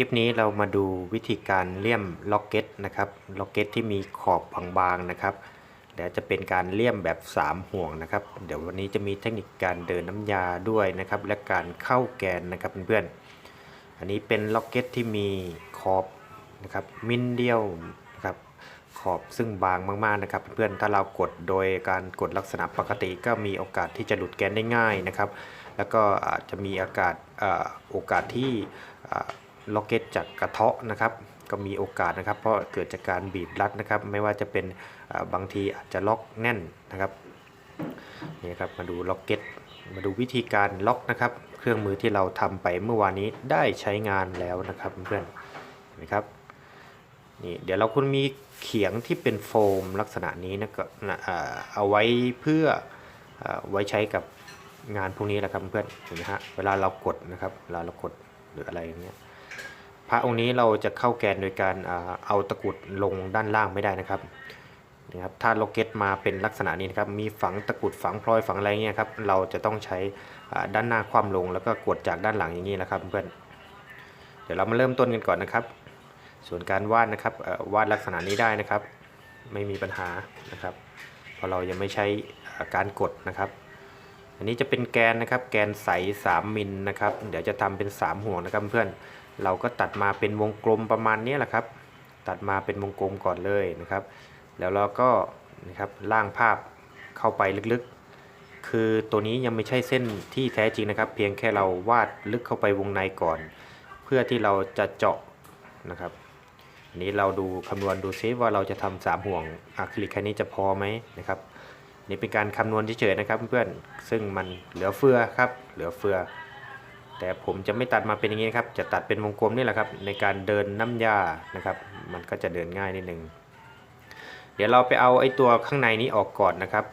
คลิปนี้เรามาดูวิธีการเลี่ยมล็อกเก็ตนะครับล็อกเก็ตที่มีขอบบางๆนะครับเดี๋ยวจะเป็นการเลี่ยมแบบ 3 ห่วงนะครับ เดี๋ยววันนี้จะมีเทคนิคการเดินน้ำยาด้วยนะครับ และการเข้าแกนนะครับเพื่อนๆอันนี้เป็นล็อกเก็ตที่มีขอบนะครับมิลเดียวนะครับขอบซึ่งบางมากๆนะครับ เพื่อนๆถ้าเรากดโดยการกดลักษณะปกติก็มีโอกาสที่จะหลุดแกนได้ง่ายนะครับ แล้วก็อาจจะมีอากาศอ่อโอกาสที่อ่อ ล็อกเก็ตจากกระเทาะนะครับ ก็มีโอกาสนะครับ เพราะเกิดจากการบีบรัดนะครับ ไม่ว่าจะเป็นบางทีอาจจะล็อกแน่นนะครับนี่ครับมาดูล็อกเก็ตมาดูวิธีการล็อกนะครับ เครื่องมือที่เราทำไปเมื่อวานนี้ได้ใช้งานแล้วนะครับเพื่อนเห็นไหมครับนี่เดี๋ยวเราคุณมีเขียงที่เป็นโฟมลักษณะนี้นะก็เอาไว้เพื่ออไว้ใช้กับงานพวกนี้แหละครับเพื่อนเห็นไหมฮะเวลาเรากดนะครับเวลาเรากดหรืออะไรอย่างเงี้ย พระองค์นี้เราจะเข้าแกนโดยการเอาตะกุดลงด้านล่างไม่ได้นะครับนี่ครับถ้าโลเก็ตมาเป็นลักษณะนี้นะครับมีฝังตะกุดฝังพลอยฝังอะไรเงี้ยครับเราจะต้องใช้ด้านหน้าคว่ำลงแล้วก็กดจากด้านหลังอย่างนี้นะครับเพื่อนเดี๋ยวเรามาเริ่มต้นกันก่อนนะครับ ส่วนการวาดนะครับวาดลักษณะนี้ได้นะครับ ไม่มีปัญหานะครับเพราะเรายังไม่ใช้การกดนะครับอันนี้จะเป็นแกนนะครับแกนใส 3มิลนะครับ เดี๋ยวจะทำเป็น 3 ห่วงนะครับเพื่อน เราก็ตัดมาเป็นวงกลมประมาณนี้แหละครับ ตัดมาเป็นวงกลมก่อนเลยนะครับ แล้วเราก็นะครับล่างภาพเข้าไปลึกๆ คือตัวนี้ยังไม่ใช่เส้นที่แท้จริงนะครับ เพียงแค่เราวาดลึกเข้าไปวงในก่อน เพื่อที่เราจะเจาะนะครับอันนี้เราดูคำนวณดูซิว่าเราจะทำสามห่วงอะคริลิกแค่นี้จะพอไหมนะครับนี่เป็นการคำนวณเฉยๆนะครับเพื่อนๆซึ่งมันเหลือเฟือครับ เหลือเฟือ แต่ผมจะไม่ตัดมาเป็นอย่างนี้นครับ จะตัดเป็นวงกลมนี่แหละครับ ในการเดินน้ำยานะครับ มันก็จะเดินง่ายนิดนึง เดี๋ยวเราไปเอาไอ้ตัวข้างในนี้ออกก่อนนะครับ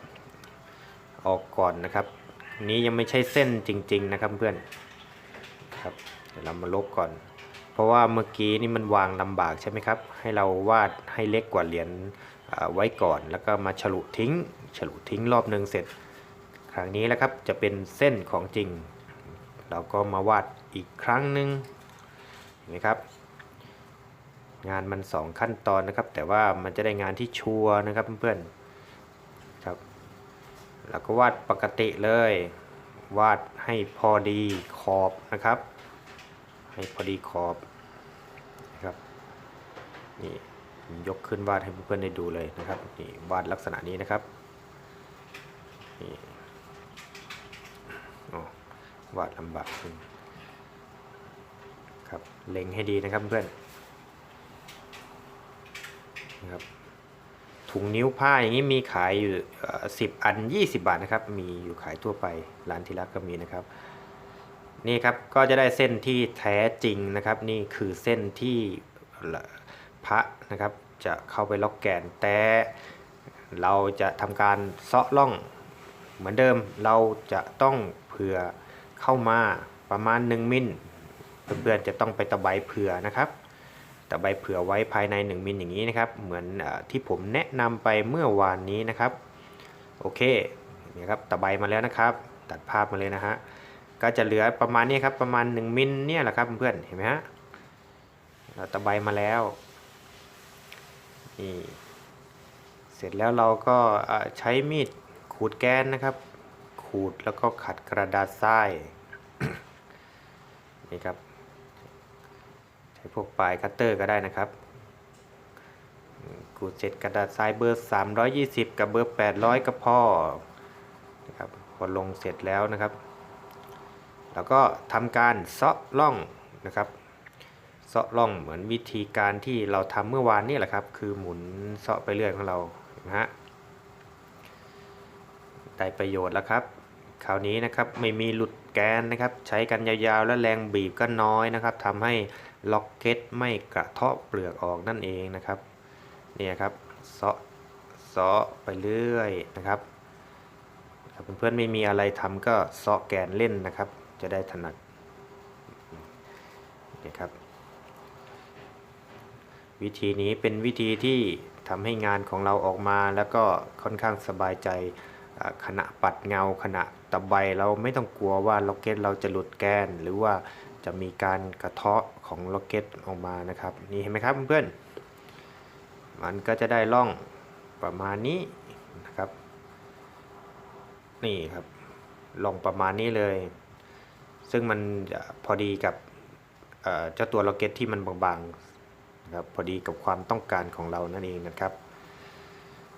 ออกก่อนนะครับ นี้ยังไม่ใช่เส้นจริง ๆ นะครับเพื่อนครับ เดี๋ยวเรามาลบก่อน เพราะว่าเมื่อกี้นี่มันวางลำบากใช่ไหมครับ ให้เราวาดให้เล็กกว่าเหรียญไว้ก่อน แล้วก็มาฉลุทิ้ง ฉลุทิ้งรอบหนึ่งเสร็จ ครั้งนี้แล้วครับ จะเป็นเส้นของจริง เราก็มาวาดอีกครั้งหนึ่งเห็นไหมครับ งานมัน 2 ขั้นตอนนะครับ แต่ว่ามันจะได้งานที่ชัวร์นะครับเพื่อนๆครับแล้วก็วาดปกติเลย วาดให้พอดีขอบนะครับ ให้พอดีขอบนะครับนี่ยกขึ้นวาดให้เพื่อนๆได้ดูเลยนะครับนี่วาดลักษณะนี้นะครับนี่ วาดลำบากขึ้นครับเล็งให้ดีนะครับเพื่อนนะครับถุงนิ้วผ้าอย่างนี้มีขายอยู่สิบอัน 20 บาทนะครับ มีอยู่ขายทั่วไปร้านที่รักก็มีนะครับ นี่ครับก็จะได้เส้นที่แท้จริงนะครับ นี่คือเส้นที่พระนะครับ จะเข้าไปล็อกแกนแต่เราจะทำการเซาะล่องเหมือนเดิมเราจะต้องเผื่อ เข้ามาประมาณ 1 มิลเพื่อนๆจะต้องไปตะไบเผื่อนะครับ ตะไบเผื่อไว้ภายใน 1 มิลอย่างนี้นะครับ เหมือนอที่ผมแนะนำไปเมื่อวานนี้นะครับ โอเคนี่ครับตะไบมาแล้วนะครับ ตัดภาพมาเลยนะฮะก็จะเหลือประมาณนี้ครับประมาณ 1 มิลเนี่ยแหละครับเพื่อนเห็นไหมฮะเราตะไบมาแล้วนี่เสร็จแล้วเราก็ใช้มีดขูดแกนนะครับ ขูดแล้วก็ขัดกระดาษทรายนี่ครับ ใช้พวกปลายคัตเตอร์ก็ได้นะครับขูดเสร็จกระดาษทรายเบอร์ 320 กับเบอร์ 800 ก็พอนะครับพอลงเสร็จแล้วนะครับ แล้วก็ทำการเซาะล่องนะครับเซาะล่องเหมือนวิธีการที่เราทำเมื่อวานนี่แหละครับ คือหมุนเซาะไปเรื่อยของเรานะฮะได้ประโยชน์แล้วครับ คราวนี้นะครับไม่มีหลุดแกนนะครับ ใช้กันยาวๆ และแรงบีบก็น้อยนะครับทำให้ล็อกเก็ตไม่กระเทาะเปลือกออกนั่นเองนะครับเนี่ยครับเซาะเซาะไปเรื่อยนะครับถ้าเพื่อนๆไม่มีอะไรทำก็เซาะแกนเล่นนะครับ จะได้ถนัดนี่ครับ วิธีนี้เป็นวิธีที่ทำให้งานของเราออกมาแล้วก็ค่อนข้างสบายใจ ขณะปัดเงาขณะตะไบเราไม่ต้องกลัวว่าล็อกเก็ตเราจะหลุดแกน หรือว่าจะมีการกระเทาะของล็อกเก็ตออกมานะครับนี่เห็นไหมครับเพื่อนๆมันก็จะได้ร่องประมาณนี้นะครับ นี่ครับร่องประมาณนี้เลย ซึ่งมันพอดีกับเจ้าตัวล็อกเก็ตที่มันบางๆนะครับพอดีกับความต้องการของเรานั่นเองนะครับ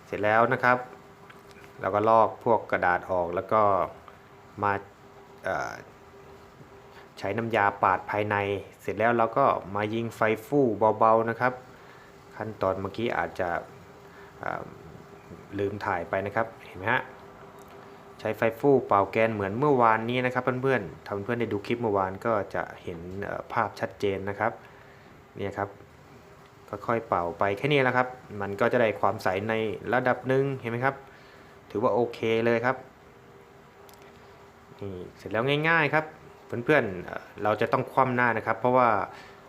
เสร็จแล้วนะครับ เราก็ลอกพวกกระดาษออกแล้วก็มาใช้น้ำยาปาดภายใน เสร็จแล้วเราก็มายิงไฟฟู่เบาๆนะครับ ขั้นตอนเมื่อกี้อาจจะลืมถ่ายไปนะครับเห็นไหมฮะใช้ไฟฟู่เป่าแกนเหมือนเมื่อวานนี้นะครับเพื่อนๆถ้าเพื่อนๆได้ดูคลิปเมื่อวานก็จะเห็นภาพชัดเจนนะครับเนี่ยครับค่อยๆเป่าไปแค่นี้แหละครับ มันก็จะได้ความใสในระดับหนึ่งเห็นไหมครับ ถือว่าโอเคเลยครับนี่เสร็จแล้วง่ายๆครับ เพื่อนๆเเราจะต้องคว่ำหน้านะครับ เพราะว่า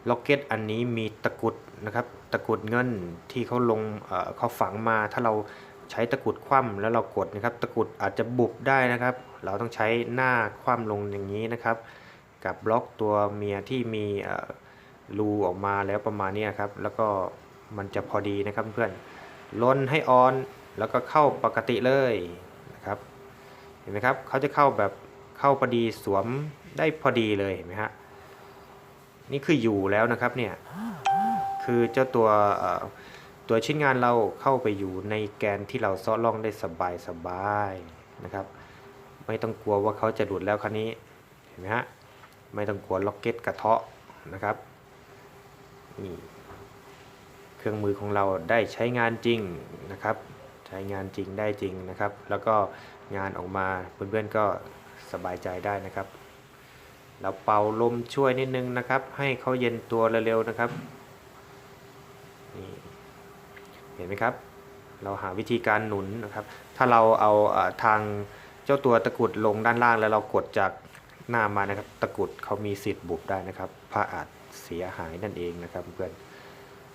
ล็อกเก็ตอันนี้มีตะกุดนะครับ ตะกุดเงินที่เขาลงเเขาฝังมาถ้าเราใช้ตะกุดคว่ำแล้วเรากดนะครับ ตะกุดอาจจะบุบได้นะครับ เราต้องใช้หน้าคว่ำลงอย่างนี้นะครับ กับบล็อกตัวเมียที่มีรูออกมาแล้วประมาณนี้ครับ แล้วก็มันจะพอดีนะครับเพื่อนลนให้ออน แล้วก็เข้าปกติเลยนะครับเห็นไหมครับเขาจะเข้าแบบเข้าพอดีสวมได้พอดีเลยเห็นไหมฮะนี่คืออยู่แล้วนะครับเนี่ยคือเจ้าตัวตัวชิ้นงานเราเข้าไปอยู่ในแกนที่เราซ้อล่องได้สบายสบายนะครับ ไม่ต้องกลัวว่าเขาจะหลุดแล้วคันนี้เห็นไหมฮะไม่ต้องกลัวล็อกเก็ตกระเทาะนะครับนี่เครื่องมือของเราได้ใช้งานจริงนะครับ ใช้งานจริงได้จริงนะครับ แล้วก็งานออกมาเพื่อนๆก็สบายใจได้นะครับ เราเป่าลมช่วยนิดนึงนะครับ ให้เขาเย็นตัวเร็วๆนะครับนี่เห็นไหมครับ เราหาวิธีการหนุนนะครับ ถ้าเราเอาทางเจ้าตัวตะกุดลงด้านล่างแล้วเรากดจากหน้ามานะครับ ตะกุดเขามีสิทธิ์บุบได้นะครับผ้าอาจเสียหายนั่นเองนะครับเพื่อน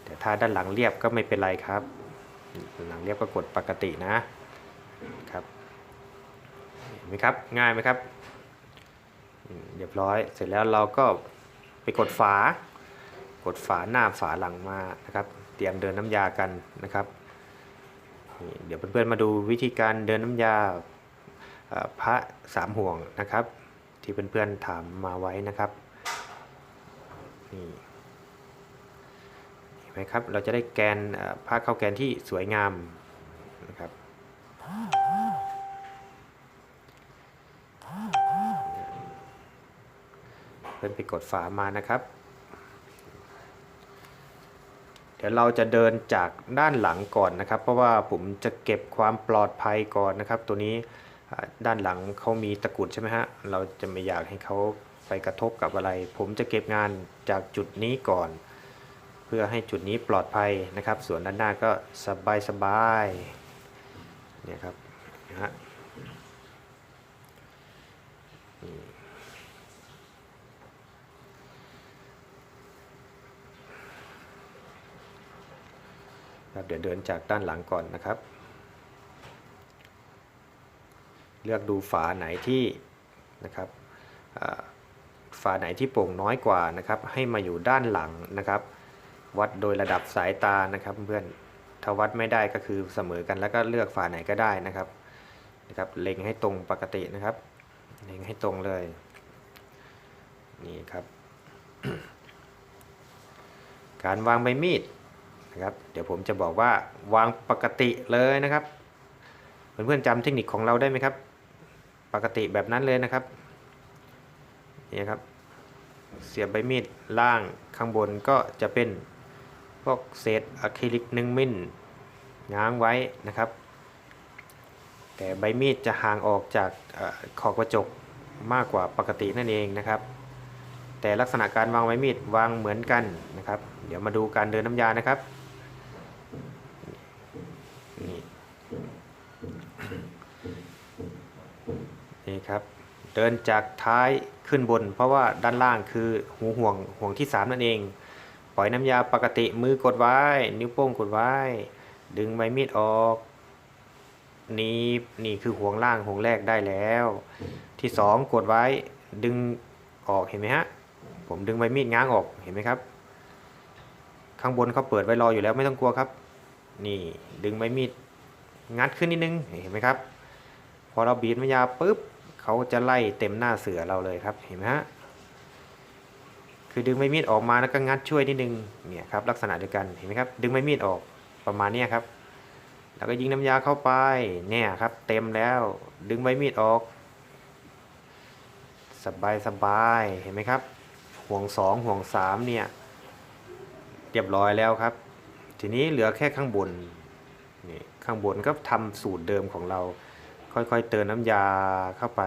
แต่ถ้าด้านหลังเรียบก็ไม่เป็นไรครับ หลังเรียบก็กดปกตินะครับเห็นไหมครับง่ายไหมครับเรียบร้อยเสร็จแล้วเราก็ไปกดฝา กดฝาหน้าฝาหลังมานะครับ เตรียมเดินน้ำยากันนะครับ เดี๋ยวเพื่อนๆมาดูวิธีการเดินน้ำยาพระสามห่วงนะครับ ที่เพื่อนๆถามมาไว้นะครับนี่ นไหมครับ เราจะได้แกนผ้าเข้าแกนที่สวยงามนะครับเพื่อนไปกดฝามานะครับ เดี๋ยวเราจะเดินจากด้านหลังก่อนนะครับ เพราะว่าผมจะเก็บความปลอดภัยก่อนนะครับ ตัวนี้ด้านหลังเขามีตะกุดใช่ไหมฮะ เราจะไม่อยากให้เขาไปกระทบกับอะไร ผมจะเก็บงานจากจุดนี้ก่อน พื่อให้จุดนี้ปลอดภัยนะครับ ส่วนด้านหน้าก็สบายสบายๆเนี่ยครับนะฮะครับเดี๋ยวเดินจากด้านหลังก่อนนะครับ เลือกดูฝาไหนที่นะครับฝาไหนที่โป่งน้อยกว่านะครับ ให้มาอยู่ด้านหลังนะครับ วัดโดยระดับสายตานะครับเพื่อนถ้าวัดไม่ได้ก็คือเสมอกันแล้วก็เลือกฝาไหนก็ได้นะครับนะครับเล็งให้ตรงปกตินะครับ เล็งให้ตรงเลยนี่ครับการวางใบมีดนะครับเดี๋ยวผมจะบอกว่าวางปกติเลยนะครับเพื่อนๆจำเทคนิคของเราได้ไหมครับ ปกติแบบนั้นเลยนะครับนี่ครับ เสียบใบมีดล่างข้างบนก็จะเป็น พวกเศษอะคริลิกหนึ่งมิลง้างไว้นะครับ แต่ใบมีดจะห่างออกจากออขอบกระจกมากกว่าปกตินั่นเองนะครับ แต่ลักษณะการวางใบมีดวางเหมือนกันนะครับ เดี๋ยวมาดูการเดินน้ำยานะครับนี่นี่ครับ เดินจากท้ายขึ้นบน เพราะว่าด้านล่างคือหูห่วงห่วงที่ 3 นั่นเอง ปล่อยน้ำยาปกติมือกดไว้ นิ้วโป้งกดไว้ ดึงใบมีดออก นี่นี่คือห่วงล่างห่วงแรกได้แล้ว ที่2กดไว้ดึงออกเห็นไหมฮะผผมดึงใบมีดง้างออกเห็นไหมครับ ข้างบนเขาเปิดไว้รออยู่แล้วไม่ต้องกลัวครับ นี่ดึงใบมีดงัดขึ้นนิดนึงเห็นไหมครับ พอเราบีบน้ำยาปุ๊บเขาจะไล่เต็มหน้าเสือเราเลยครับเห็นไหมฮะ คือดึงใบมีดออกมาแล้วก็งัดช่วยนิดนึงเนี่ยครับลักษณะเดียวกันเห็นไหมครับดึงใบมีดออกประมาณนี้ครับแล้วก็ยิงน้ำยาเข้าไปเนี่ยครับ เต็มแล้วดึงใบมีดออก สบายสบายเห็นไหมครับ ห่วงสองห่วงสามเนี่ยเรียบร้อยแล้วครับ ทีนี้เหลือแค่ข้างบนนี่ข้างบนก็ทำสูตรเดิมของเรา ค่อยๆ เติมน้ำยาเข้าไป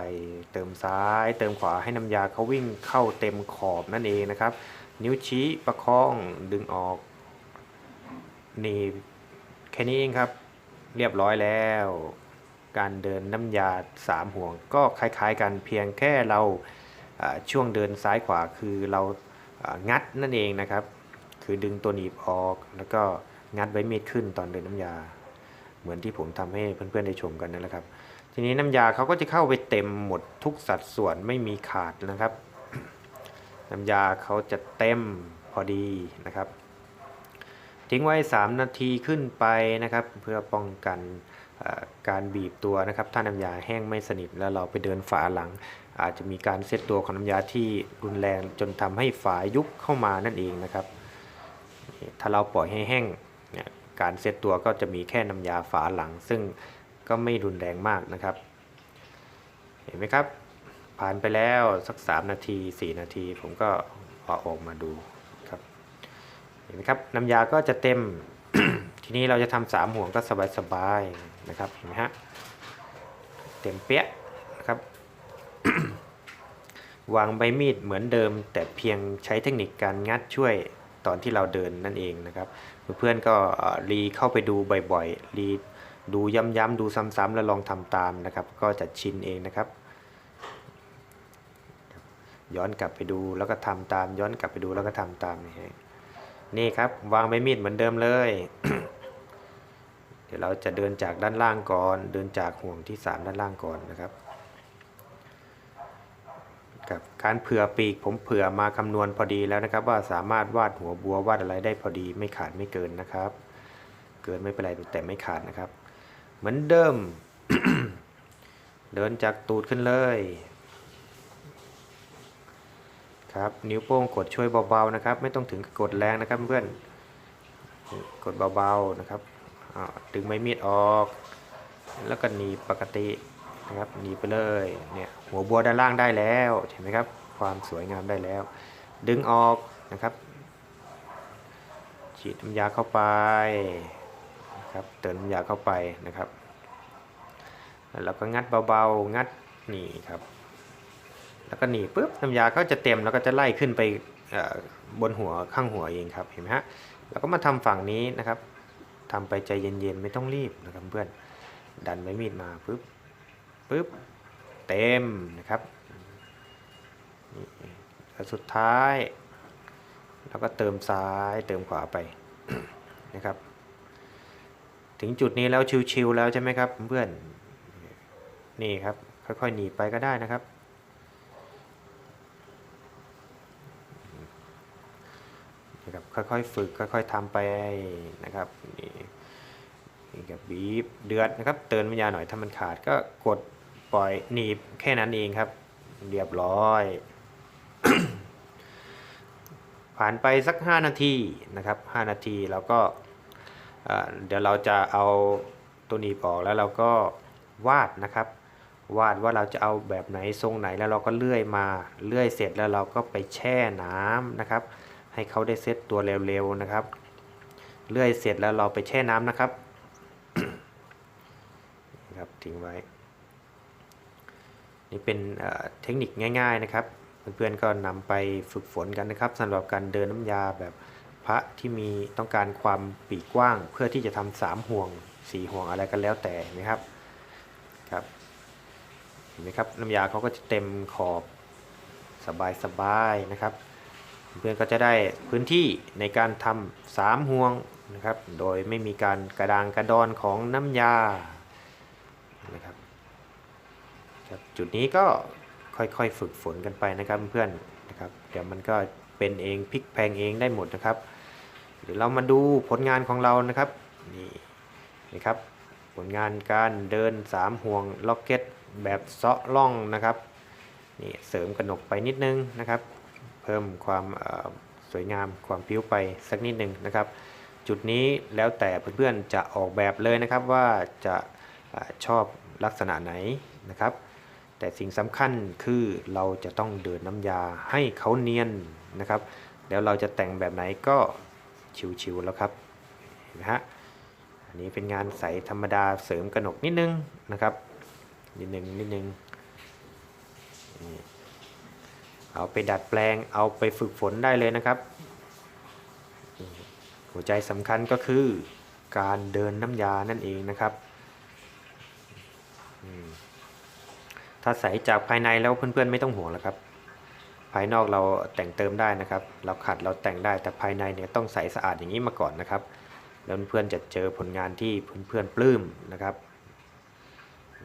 เติมซ้าย เติมขวาให้น้ำยาเขาวิ่งเข้าเต็มขอบนั่นเองนะครับ นิ้วชี้ประคองดึงออกนี่แค่นี้เองครับ เรียบร้อยแล้ว การเดินน้ำยาสามห่วง ก็คล้ายๆ กันเพียงแค่เราช่วงเดินซ้ายขวาคือเรางัดนั่นเองนะครับ คือดึงตัวหนีบออกแล้วก็งัดไว้มีดขึ้นตอนเดินน้ำยา เหมือนที่ผมทำให้เพื่อนๆได้ชมกันนั่นแหละครับ ทีนี้น้ำยาเขาก็จะเข้าไปเต็มหมดทุกสัดส่วนไม่มีขาดนะครับ น้ำยาเขาจะเต็มพอดีนะครับ ทิ้งไว้ 3 นาทีขึ้นไปนะครับ เพื่อป้องกันการบีบตัวนะครับ ถ้าน้ำยาแห้งไม่สนิทแล้วเราไปเดินฝาหลัง อาจจะมีการเซตตัวของน้ำยาที่รุนแรงจนทำให้ฝายุบเข้ามานั่นเองนะครับ ถ้าเราปล่อยให้แห้งการเซตตัวก็จะมีแค่น้ำยาฝาหลัง ซึ่ง ก็ไม่รุนแรงมากนะครับ เห็นไหมครับ ผ่านไปแล้วสัก 3 นาที 4 นาที ผมก็เอาออกมาดูครับ เห็นไหมครับน้ำยาก็จะเต็ม ทีนี้เราจะทำสามห่วงก็สบายๆนะครับเห็นไหมฮะเต็มเปี้ยะนะครับวางใบมีดเหมือนเดิม แต่เพียงใช้เทคนิคการงัดช่วยตอนที่เราเดินนั่นเองนะครับ เพื่อนๆก็รีเข้าไปดูบ่อยๆรี ดูย้ำๆดูซ้ำๆแล้วลองทำตามนะครับ ก็จะชินเองนะครับ ย้อนกลับไปดูแล้วก็ทำตาม ย้อนกลับไปดูแล้วก็ทำตามนี่ฮะนี่ครับ วางใบมีดเหมือนเดิมเลย เดี๋ยวเราจะเดินจากด้านล่างก่อน เดินจากห่วงที่ 3 ด้านล่างก่อนนะครับกับการเผื่อปีกผมเผื่อมาคำนวณพอดีแล้วนะครับ ว่าสามารถวาดหัวบัววาดอะไรได้พอดีไม่ขาดไม่เกินนะครับ เกินไม่เป็นไรแต่ไม่ขาดนะครับ เหมือนเดิม เดินจากตูดขึ้นเลย ครับ นิ้วโป้งกดช่วยเบาๆนะครับ ไม่ต้องถึงกดแรงนะครับเพื่อนกดเบาๆนะครับดึงไม้มีดออก แล้วก็หนีปกตินะครับหนีไปเลยเนี่ยหัวบัวด้านล่างได้แล้วเห็นไหมครับ ความสวยงามได้แล้ว ดึงออกนะครับ ฉีดน้ำยาเข้าไป นะครับเติมน้ำยาเข้าไปนะครับแล้วก็งัดเบาๆงัดนี่ครับ แล้วก็หนีปุ๊บน้ำยาก็จะเต็มแล้วก็จะไล่ขึ้นไปบนหัวข้างหัวเองครับเห็นไหมฮะแล้วก็มาทำฝั่งนี้นะครับทำไปใจเย็นๆไม่ต้องรีบนะครับเพื่อนดันไม้มีดมาปุ๊บปุ๊บเต็มนะครับนี่แล้วสุดท้ายแล้วก็เติมซ้ายเติมขวาไปนะครับ ถึงจุดนี้แล้วชิวๆแล้วใช่ไหมครับเพื่อนนี่ครับ ค่อยๆหนีไปก็ได้นะครับ นะครับ ค่อยๆฝึกค่อยๆทำไปนะครับนี่นี่กับบีบเดือดนะครับเติมน้ำยาหน่อยถ้ามันขาดก็กดปล่อยหนีบแค่นั้นเองครับ เรียบร้อย ผ่านไปสัก 5 นาทีนะครับ 5 นาทีเราก็ เดี๋ยวเราจะเอาตัวหนีบออกแล้วเราก็วาดนะครับ วาดว่าเราจะเอาแบบไหนทรงไหนแล้วเราก็เลื่อยมาเลื่อยเสร็จแล้วเราก็ไปแช่น้ำนะครับ ให้เขาได้เซตตัวเร็วๆนะครับ เลื่อยเสร็จแล้วเราไปแช่น้ำนะครับครับทิ้งไว้ นี่เป็นเเทคนิคง่าย ๆนะครับ เพื่อนๆก็นำไปฝึกฝนกันนะครับสำหรับการเดินน้ำยาแบบ พระที่มีต้องการความปีกกว้าง เพื่อที่จะทำสามห่วงสี่ห่วงอะไรกันแล้วแต่นะครับครับเห็นไหมครับน้ำยาเขาก็จะเต็มขอบสบายๆนะครับ เพื่อนก็จะได้พื้นที่ในการทำสามห่วงนะครับ โดยไม่มีการกระดางกระดอนของน้ำยานะครับครับจุดนี้ก็ค่อยๆฝึกฝนกันไปนะครับเพื่อนนะครับเดี๋ยวมันก็เป็นเองพลิกแพงเองได้หมดนะครับ เดี๋ยวเรามาดูผลงานของเรานะครับนี่นะครับผลงานการเดิน 3 ห่วงล็อกเก็ตแบบเซาะล่องนะครับนี่เสริมกระหนกไปนิดนึงนะครับ เพิ่มความสวยงามความพิ้วไปสักนิดนึงนะครับ จุดนี้แล้วแต่เพื่อนๆจะออกแบบเลยนะครับว่าจะอชอบลักษณะไหนนะครับ แต่สิ่งสำคัญคือเราจะต้องเดินน้ำยาให้เขาเนียนนะครับ แล้วเราจะแต่งแบบไหนก็ ชิวๆแล้วครับเห็นไหมฮะอันนี้เป็นงานใสธรรมดาเสริมกระหนกนิดนึงนะครับนิดนึงนิดนึงเอาไปดัดแปลงเอาไปฝึกฝนได้เลยนะครับ หัวใจสำคัญก็คือการเดินน้ำยานั่นเองนะครับถ้าใสจากภายในแล้วเพื่อนๆไม่ต้องห่วงแล้วครับายนอกเราแต่งเติมได้นะครับ เราขัดเราแต่งได้แต่ภายในเนี่ยต้องใสสะอาดอย่างนี้มาก่อนนะครับ แล้วเพื่อนจะเจอผลงานที่เพื่อนๆปลื้มนะครับ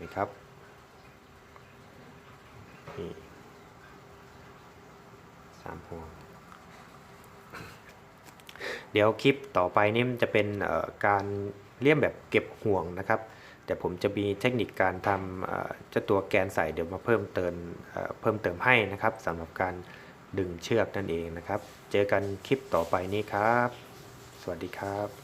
นี่ครับนี่สามห่วงเดี๋ยวคลิปต่อไปนี่มันจะเป็นเอ่อการเลี่ยมแบบเก็บห่วงนะครับ แต่ผมจะมีเทคนิคการทำเจ้าตัวแกนใส่เดี๋ยวมาเพิ่มเติมเพิ่มเติมให้นะครับสำหรับการดึงเชือกนั่นเองนะครับ เจอกันคลิปต่อไปนี้ครับ สวัสดีครับ